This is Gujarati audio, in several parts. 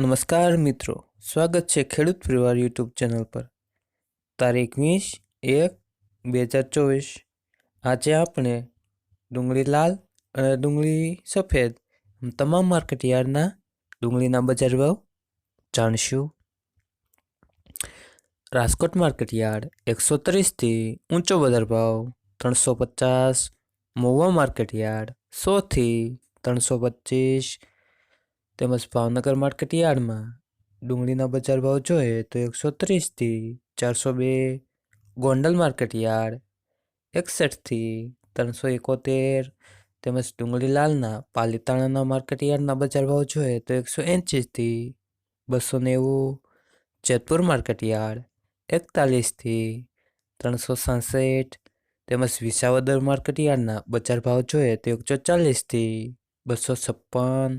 નમસ્કાર મિત્રો, સ્વાગત છે ખેડૂત પરિવાર યુટ્યુબ ચેનલ પર. તારીખ વીસ એક બે હજાર ચોવીસ. આજે આપણે ડુંગળી લાલ અને ડુંગળી સફેદ તમામ માર્કેટ યાર્ડના ડુંગળીના બજાર ભાવ જાણશું. રાજકોટ માર્કેટ યાર્ડ એકસો ત્રીસથી ઊંચો બજાર ભાવ ત્રણસો પચાસ. મહુવા માર્કેટ યાર્ડ સોથી ત્રણસો પચીસ. તેમજ ભાવનગર માર્કેટયાર્ડમાં ડુંગળીના બજાર ભાવ જોઈએ તો એકસો ત્રીસથી ચારસો બે, ગોંડલ માર્કેટયાર્ડ એકસઠથી ત્રણસો એકોતેર, તેમજ ડુંગળી લાલના પાલીતાણાના માર્કેટયાર્ડના બજાર ભાવ જોઈએ તો એકસો એંશીથી બસો નેવું, જેતપુર માર્કેટયાર્ડ એકતાલીસથી ત્રણસો સાસઠ, તેમજ વિસાવદર માર્કેટયાર્ડના બજાર ભાવ જોઈએ તો એકસો ચાલીસથી બસો છપ્પન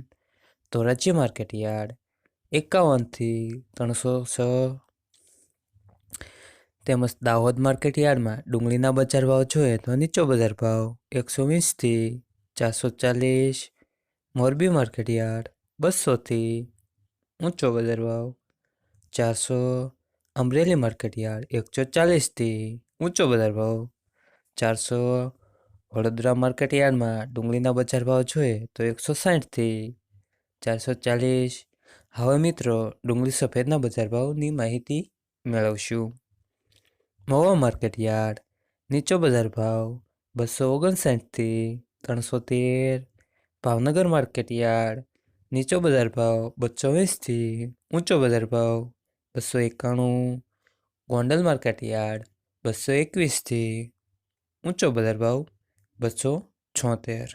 ધોરાજી માર્કેટ યાર્ડ એકાવનથી ત્રણસો છ. તેમજ દાહોદ માર્કેટ યાર્ડમાં ડુંગળીના બજાર ભાવ જોઈએ તો નીચો બજાર ભાવ એકસો વીસથી ચારસો ચાલીસ. મોરબી માર્કેટ યાર્ડ બસોથી ઊંચો બજાર ભાવ ચારસો. અમરેલી માર્કેટ યાર્ડ એકસો ચાલીસથી ઊંચો બજાર ભાવ ચારસો. વડોદરા માર્કેટ યાર્ડમાં ડુંગળીના બજાર ભાવ જોઈએ તો એકસો સાઠથી ચારસો ચાલીસ. હવે મિત્રો, ડુંગળી સફેદના બજાર ભાવની માહિતી મેળવશું. મવા માર્કેટ યાર્ડ, નીચો બજાર ભાવ, બસો ઓગણસાઠથી ત્રણસો તેર. ભાવનગર માર્કેટ યાર્ડ, નીચો બજાર ભાવ, બસો વીસથી ઊંચો બજાર ભાવ, બસો એકાણું. ગોંડલ માર્કેટ યાર્ડ, બસો એકવીસથી ઊંચો બજાર ભાવ, બસો છોતેર.